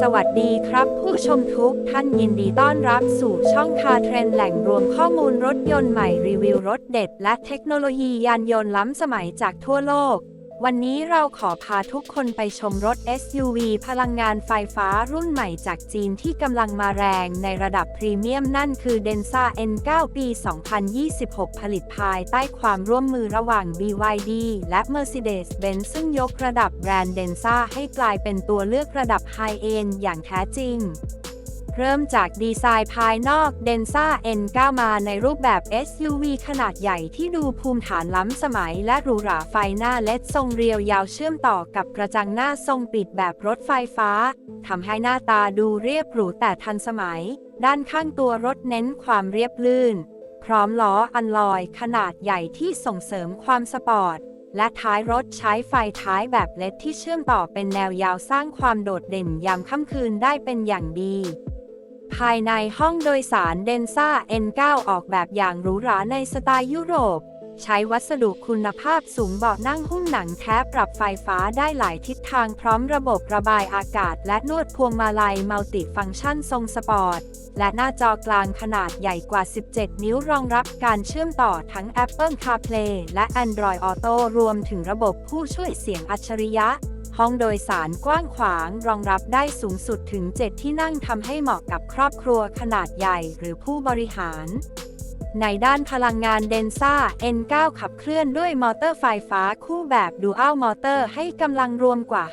สวัสดีครับ ผู้ชมทุกท่านยินดีต้อนรับสู่ช่องคาเทรนแหล่งรวมข้อมูลรถยนต์ใหม่รีวิวรถเด็ด และเทคโนโลยียานยนต์ล้ำสมัยจากทั่วโลก วันนี้เราขอพาทุกคนไปชมรถ SUV พลังงานไฟฟ้ารุ่นใหม่จากจีนที่กำลังมาแรงในระดับพรีเมียมนั่นคือ Denza N9 ปี 2026 ผลิตภายใต้ความร่วมมือระหว่าง BYD และ Mercedes-Benz ซึ่งยกระดับแบรนด์ Denza ให้กลายเป็นตัวเลือกระดับไฮเอนอย่างแท้จริง เริ่มจากดีไซน์ภายนอก Denza N9 มาในรูปแบบ SUV ขนาดใหญ่ที่ดูภูมิฐานล้ำสมัยและหรูหราไฟหน้าเล็ดทรงเรียวยาวเชื่อมต่อกับกระจังหน้าทรงปิดแบบรถไฟฟ้าทำให้หน้าตาดูเรียบหรูแต่ทันสมัย ด้านข้างตัวรถเน้นความเรียบลื่น พร้อมล้ออันลอยขนาดใหญ่ที่ส่งเสริมความสปอร์ตและท้ายรถใช้ไฟท้ายแบบเล็ดที่เชื่อมต่อเป็นแนวยาวสร้างความโดดเด่นยามค่ำคืนได้เป็นอย่างดี ภายในห้องโดยสารเดนซ่า N9 ออกแบบอย่างหรูหราในสไตล์ยุโรป ใช้วัสดุคุณภาพสูงเบาะนั่งหุ้มหนังแท้ปรับไฟฟ้าได้หลายทิศทางพร้อมระบบระบายอากาศ และนวดพวงมาลัยมัลติฟังก์ชันทรงสปอร์ต และหน้าจอกลางขนาดใหญ่กว่า 17 นิ้วรองรับการเชื่อมต่อทั้ง Apple CarPlay และ Android Auto รวมถึงระบบผู้ช่วยเสียงอัจฉริยะ ห้องโดยสารกว้างขวางรองรับได้สูงสุดถึง 7 ที่นั่งทำให้เหมาะกับครอบครัวขนาดใหญ่หรือผู้บริหาร ในด้านพลังงานเดนซ่า N9 ขับเคลื่อนด้วยมอเตอร์ไฟฟ้าคู่แบบ Dual Motor ให้กำลังรวมกว่า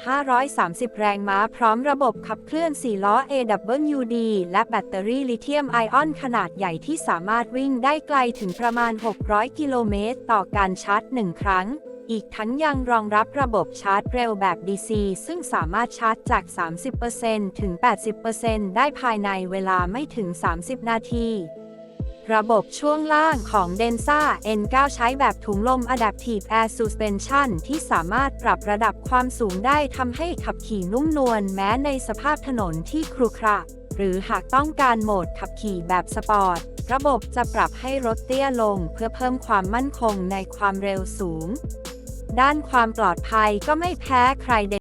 530 แรงม้าพร้อมระบบขับเคลื่อน 4 ล้อ AWD และแบตเตอรี่ลิเธียมไอออนขนาดใหญ่ที่สามารถวิ่งได้ไกลถึงประมาณ 600 กิโลเมตรต่อการชาร์จ 1 ครั้ง อีกทั้งยังรองรับระบบชาร์จเร็วแบบ DC ซึ่งสามารถชาร์จจาก 30%ถึง 80%ได้ภายในเวลาไม่ถึง 30 นาที ระบบช่วงล่างของ Denza N9 ใช้แบบถุงลม Adaptive Air Suspension ที่สามารถปรับระดับความสูงได้ทำให้ขับขี่นุ่มนวลแม้ในสภาพถนนที่ครุขระหรือหากต้องการโหมดขับขี่แบบสปอร์ต ระบบจะปรับให้รถเตี้ยลงเพื่อเพิ่มความมั่นคงในความเร็วสูง ด้านความปลอดภัยก็ไม่แพ้ใคร